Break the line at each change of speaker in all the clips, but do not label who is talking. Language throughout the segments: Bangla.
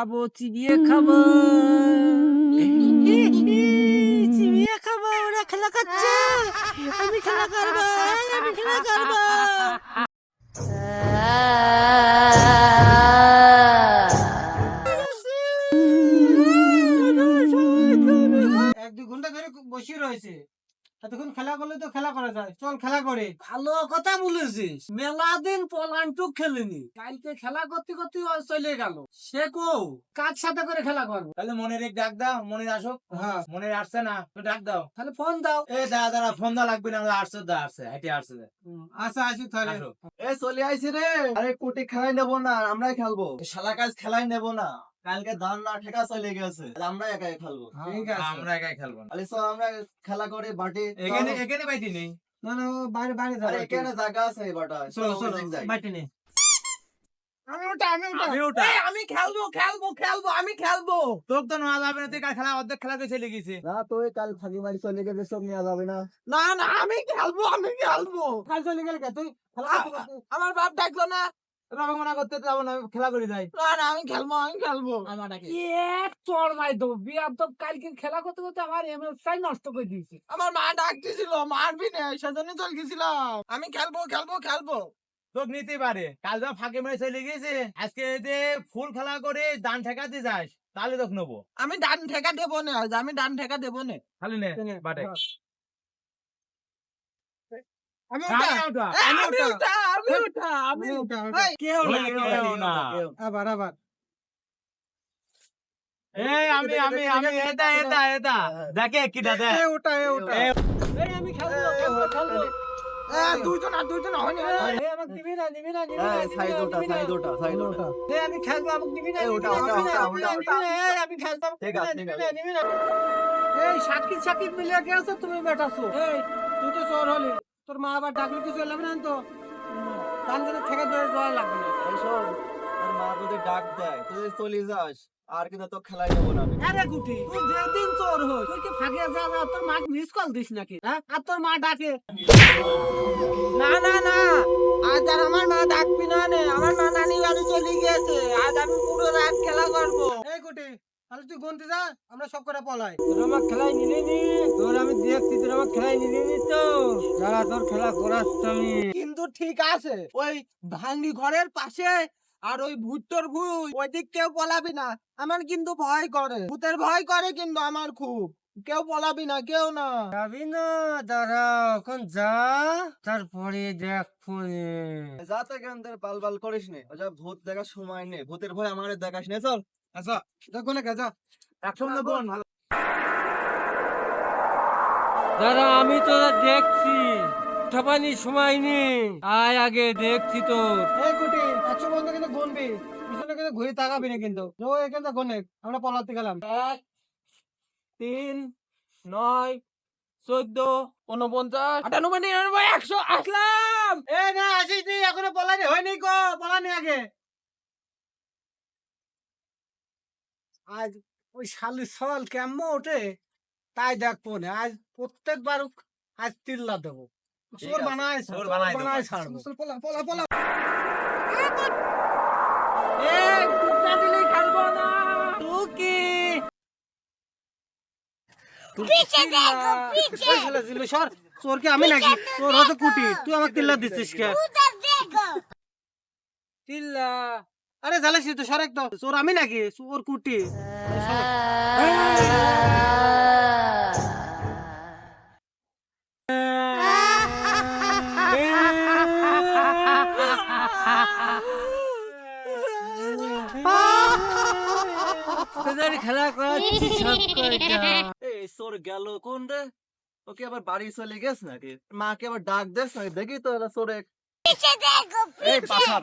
খাব চিবিয়ে খাব। চিবিয়ে খাব ওরা খেলা খাচ্ছে আমি খেলা করব আমি খেলা করব ভালো কথা বলেছিস। মেলা দিন পলান্টু খেলিনি। কালকে খেলা করতে করতে চলে গেল। সে কো? কার সাথে করে খেলা করব?
তাহলে মনের এক ডাক দাও মনে আসুক।
হ্যাঁ।
মনে আসছে না তো ডাক দাও।
তাহলে ফোন দাও।
এ দাদা দাদা ফোন দেওয়া লাগবে না আসছে দা আসছে হেঁটে আসছে।
আচ্ছা আসি তাহলে।
এ চলে আইছি রে। আরে কোটি খেলাই নেব না আমরাই খেলব। শালা কাজ খেলাই নেব না। কালকে ধান না ঠেকা চলে গেছে। আমরা একাই খেলব।
ঠিক আছে।
আমরা একাই খেলব
আরে আমরা খেলা করে বাটি।
এখানে এখানে বাইটি নেই।
না না ও বাইরে বাইরে
আরে
যাবে
জায়গা আছে বাটা
চলো চলো
ওদিক
নে।
আমি ওটা আমি ওটা
আমি ওটা
আমি খেলব খেলব খেলব আমি খেলব।
তোর তো নেওয়া যাবে না তুই কাল খেলা অর্ধেক খেলা চলে গেছে।
না তো কাল ফাঁকি মারি চলে গেছে সব নেওয়া যাবে না।
না না আমি খেলব আমি খেলব।
কাল চলে গেলে কে? তুই
আমার বাপ ডাকলো না।
রবে করতে যাব না খেলা করে যাই।
না না আমি খেলব আমি খেলব।
আমার
এক চড় মাই দেবো বিয়ার তো কালকে খেলা করতে করতে আমার এমএলসাই নষ্ট করে দিয়েছে। আমার মা ডাকতেছিল মারবি না সেজন্য চল গেছিলাম। আমি খেলব খেলব খেলব।
তোর নিতে পারে। কাল যা ফাঁকে মেরে চলে গেছে আজকে যে ফুল খেলা করে দান ঠেকাতে যাস তাহলে তোকে নেব।
আমি ডান ঠেকা দেবো না আমি ডান ঠেকা দেবো না।
খালি নে বাটে।
আমি ওটা
ওটা।
ওটা
আমি ওটা আমি
আমি
কেউ না
কেউ
কেউ
না।
না।
আবার আবার।
এই আমি আমি আমি এটা এটা এটা। দেখে কি দাদা
এ ওটা এ ওটা।
এই আমি খেলব খেলব খেলব। দুইজন আর দুইজন হয়নি হয়নি।
আমাকে দিবি না দিবি না দিবি না
হ্যাঁ সাইড ওটা সাইড ওটা সাইড ওটা।
আমি খেলব আমাকে দিবি না
ওটা, ওটা, ওটা, ওটা,
দিবি না, এ, আমি খেলব
ঠিক আছে,
দিবি না এই সাকিব সাকিব মিলে গেছে তুমি বেটাছো। এই তুই তো চোর হলি। তোর মা আবার ডাকলে কিছু লাগবে না তো? কান করে থেকে ধরে যাওয়া লাগবে না।
এই শোন তোর মা যদি ডাক দেয় তুই চলে যাস আর কিন্তু তো খেলাই নেব না আমি।
আরে গুটি তুই যেদিন চোর হই তুই কি ফাঁকে যা যা তোর মা মিস কল দিস নাকি হ্যাঁ? আর তোর মা ডাকে।
না না না আজ আর আমার মা ডাকবি না নে আমার মা নানি বাড়ি চলে গিয়েছে আজ আমি পুরো রাত খেলা করব।
এই গুটি তাহলে তুই গন্তি যা আমরা সব করে পলাই।
তোর আমার খেলাই নিলি নি? তোর আমি দেখছি তোর আমার খেলাই নিলি নি তো? যারা তোর খেলা করাচ্ছ আমি। কিন্তু ঠিক আছে ওই ভাঙ্গি ঘরের পাশে আর ওই দিক কেউ পলাবি না। আমার কিন্তু ভয় করে। ভূতের ভয় করে কিন্তু আমার খুব। কেউ পলাবি না কেউ না।
যাবি না দাঁড়া এখন যা তারপরে দেখ ফোনে।
যাতে কেন তোর পাল পাল করিস নে। ওই ভূত দেখার সময় নেই ভূতের ভয় আমার দেখাস নে চল।
আচ্ছা একসঙ্গে বোন ভালো।
দাদা আমি তো দেখছি। ঠাপানি সময় নেই। আয় আগে দেখছি তো।
এই গুটি একশো পর্যন্ত কিন্তু গুনবি। পিছনে কিন্তু ঘুরে তাকাবি না কিন্তু। ও এখান থেকে গুনে। আমরা পলাতে গেলাম।
এক তিন নয় চোদ্দ উনপঞ্চাশ আটানব্বই নিরানব্বই একশো আসলাম!
এ না আসিস নি এখনও পলানি হয়নি গো। পলানি আগে। আজ ওই শালি সল কেমন ওঠে তাই দেখ ফোনে। আজ প্রত্যেকবার আজ তিল্লা দেবো।
আছে,
বানায়
চোর বানায়
বানায় ছাড়বো। পলা পলা পলা
না।
সর আমি নাকি তোর কুটি তুই আমাকে তিল্লা দিচ্ছিস কে? তিল্লা। আরে জ্বালাস তো সর একদম চোর আমি নাকি চোর কুটি আরে শালা।
খেলা করাচ্ছি সব কয়টা
এই চোর গেল কোন রে ওকে আবার বাড়ি চলে গেছ নাকি মাকে আবার ডাক দেস নাকি দেখি তো এলা চোরে এই পাছার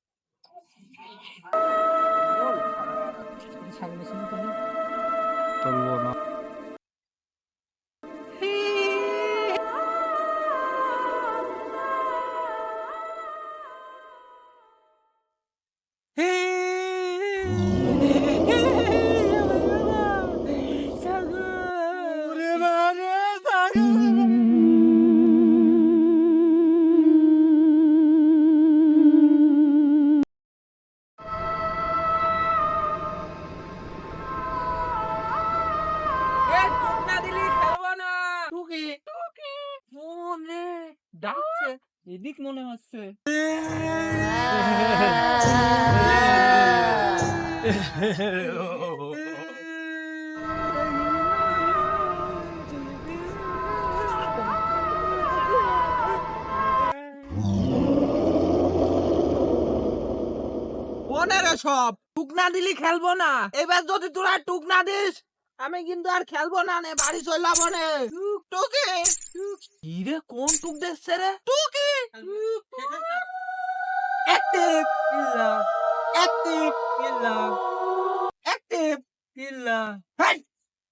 এদিক হচ্ছে সব। টুক না দিলি খেলব না। এবার যদি তোরা টুক না দিস আমি কিন্তু আর খেলব না নে। বাড়ি চলে যাব নে টুকি। কি রে কোন টুক দেখছে রে? অ্যাক্টিভ ইল্লা অ্যাক্টিভ ইল্লা অ্যাক্টিভ ইল্লা হেই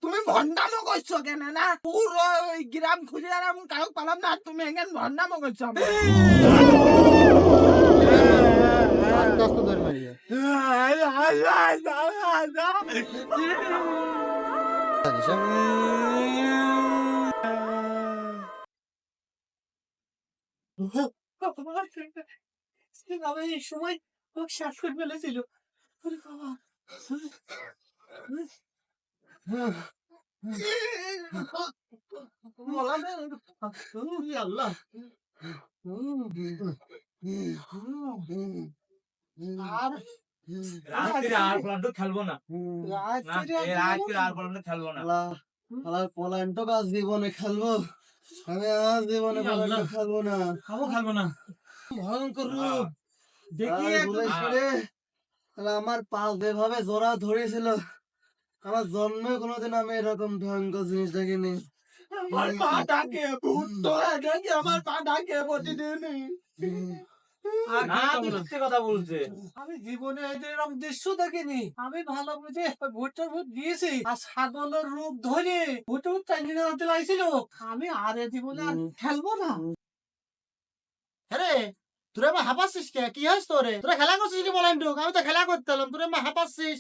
তুমি ভন্ডামো করছ কেন না পুরো গ্রাম খুঁজে আর আমি কাউ পালাম না তুমি এখানে ভন্ডামো করছ।
আস্তে আস্তে ধরে মারিয়ে
বাবা এই সময় শ্বাস করে ফেলেছিল। বাবা। আল্লাহ। আর
রাত্রে আর বললাম খেলব না।
রাত্রে
আর খেলব না।
জীবনে খেলব। আমি আজ জীবনে খেলব না।
খাব খেলব না।
ভয়ঙ্কর। রূপ। দেখি
আমার পা যেভাবে জোড়া ধরেছিল আমার জন্মে কোনোদিন আমি এরকম ভয়ঙ্কর জিনিস দেখিনি।
আমার পা ডাকে ভূত ধরে ডাকে আমার পা ডাকে প্রতিদিন
না
খেলব
তুই
না।
মিথ্যে কথা বলছে।
আমি জীবনে এরকম দৃশ্য দেখিনি। আমি ভালো বুঝে ভুট্টার ভূত দিয়েছি আর ছাগলের রূপ ধরে ভুট্টার ভূত টাইনি আনতে লাগছিল। আমি আর জীবনে আর খেলব না।
তোরা আমার হাঁপাচ্ছিস কে? কি হয়েছে তোরে তোরা খেলা করছিস কি বলেন ঢুক আমি তো খেলা তোরা আমার হাঁপাচ্ছিস।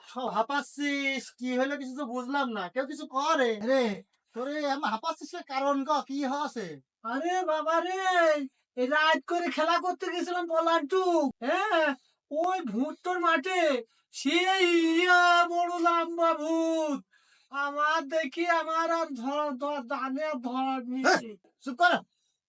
সব হাঁপাচ্ছিস কি হলো কিছু তো বুঝলাম না কেউ কিছু করে? রে তোরে আমার হাঁপাচ্ছিস কারণ ক কি হয়েছে?
আরে বাবা রে এই রাত করে খেলা করতে গেছিলাম পলান্টু হ্যাঁ? ওই ভূতটার মাঠে সেই বড় লম্বা ভূত আমার দেখি আমার আর ধর ধর- দানে ধর
চুপ করো।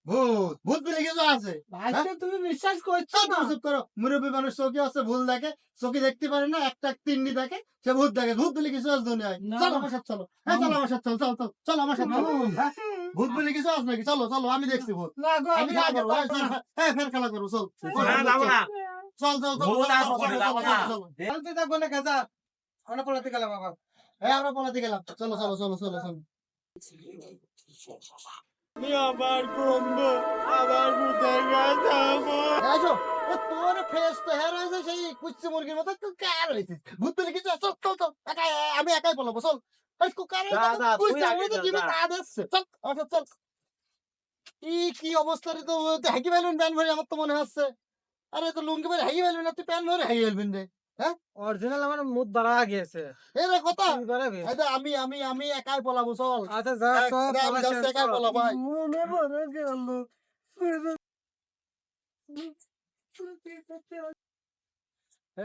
ভূত ভূত বলে কিছু আছে?
ভাইকে তুমি বিশ্বাস করছ না?
করো, চুপ করো। মুরব্বী মানুষ চোখে আছে ভুল দেখে। চোখে দেখতে পারে না একটা তিন্নি দেখে সে ভূত দেখে। ভূত বলে কিছু আছে দুনিয়ায়। চলো আমার সাথে চলো। হ্যাঁ চলো আমার সাথে চলো চলো চলো চলো আমার সাথে চলো। হ্যাঁ? ভূত বলে কিছু আছে নাকি? চলো চলো আমি দেখছি ভূত। আমি খেলা করব হ্যাঁ। হ্যাঁ ফের খেলা করব চল।
না যাব না
চল চল চল
কাজা আমরা পলাতে গেলাম বাবা
হ্যাঁ আমরা পলাতে গেলাম। চলো চলো চলো চলো চলো। আসো তোর ফেস তো হের হয়েছে সেই মুরগির মতো কুকার হয়েছে ভূত বলে কিছু চল চল চল একাই আমি একাই পলাবো চল। কি কি অবস্থা রে তো ফেলবেন প্যান ভরে আমার তো মনে হচ্ছে। আরে তো লুঙ্গি ভরে হাগি ফেলবেন না তুই প্যান ভরে হাগি ফেলবেন রে।
অরিজিনাল আমার মুদ বাড়া গিয়েছে।
কথা আমি আমি আমি একাই পলাবো চল
আচ্ছা যা
এক-
সব
আমি
পলা
একাই
করো।
পলাবো,
মনে পড়ে গেল।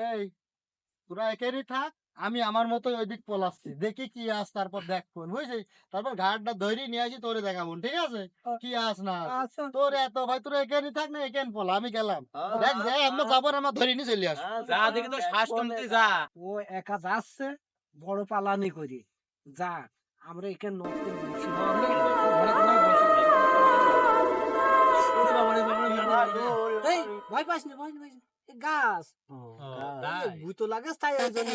এই তোরা এখানেই থাক। আমি আমার মতো ওই দিক পলাচ্ছি দেখি কি আস তারপর দেখ ফোন বুঝছিস তারপর ঘাটটা ধরে নিয়ে আসি তোরে দেখাবো ঠিক আছে কি আস না
আচ্ছা
তোর এত ভাই তোরা এখানেই থাক না এখানে পলা আমি গেলাম দেখ দেখ আমরা যাব আমরা ধরে নিয়ে চলে আস
যা দেখি তো শ্বাস কমতে যা
ও একা যাচ্ছে বড় পালানি করি যা আমরা এখানে নতুন বসি ভয় পাস না, ভয় না। গাছ
তাই।
ভূত লাগে তাই জন্য।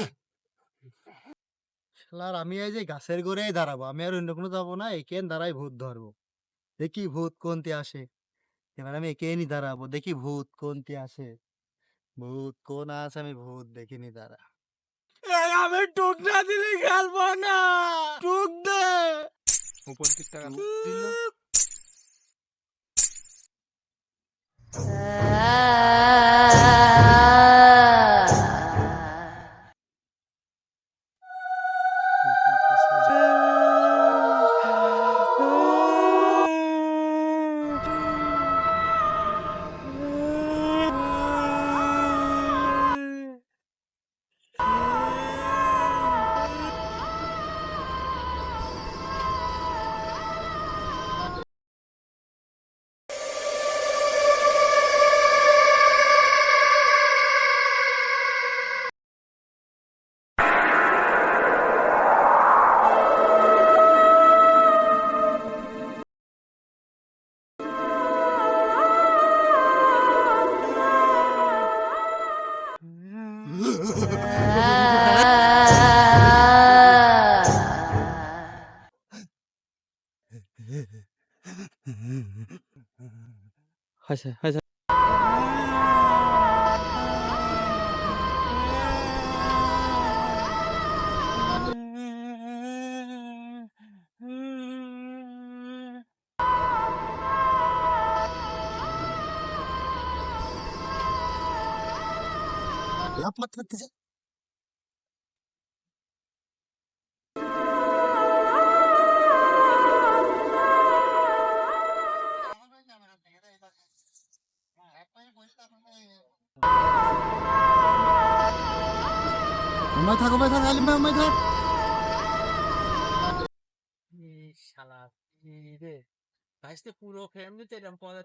শালার আমি এই যে গাছের গোড়ায় দাঁড়াবো আমি আর অন্য কোনো যাব না এখানে দাঁড়াই ভূত ধরবো। দেখি ভূত কোনতে আসে। এবার আমি এখানেই দাঁড়াবো দেখি ভূত কোনতে আসে। ভূত কোন আছে আমি ভূত দেখিনি
এই আমি টুক না দিলে খেলব না টুক দে।
উপর দিক টাকা।
嗯嗯，
还是还是。থাকো ভাই থাক আলিম ভাই ঘুমাই থাক
শালা রে আজকে পুরো ফ্যামিলিতে এরকম পড়া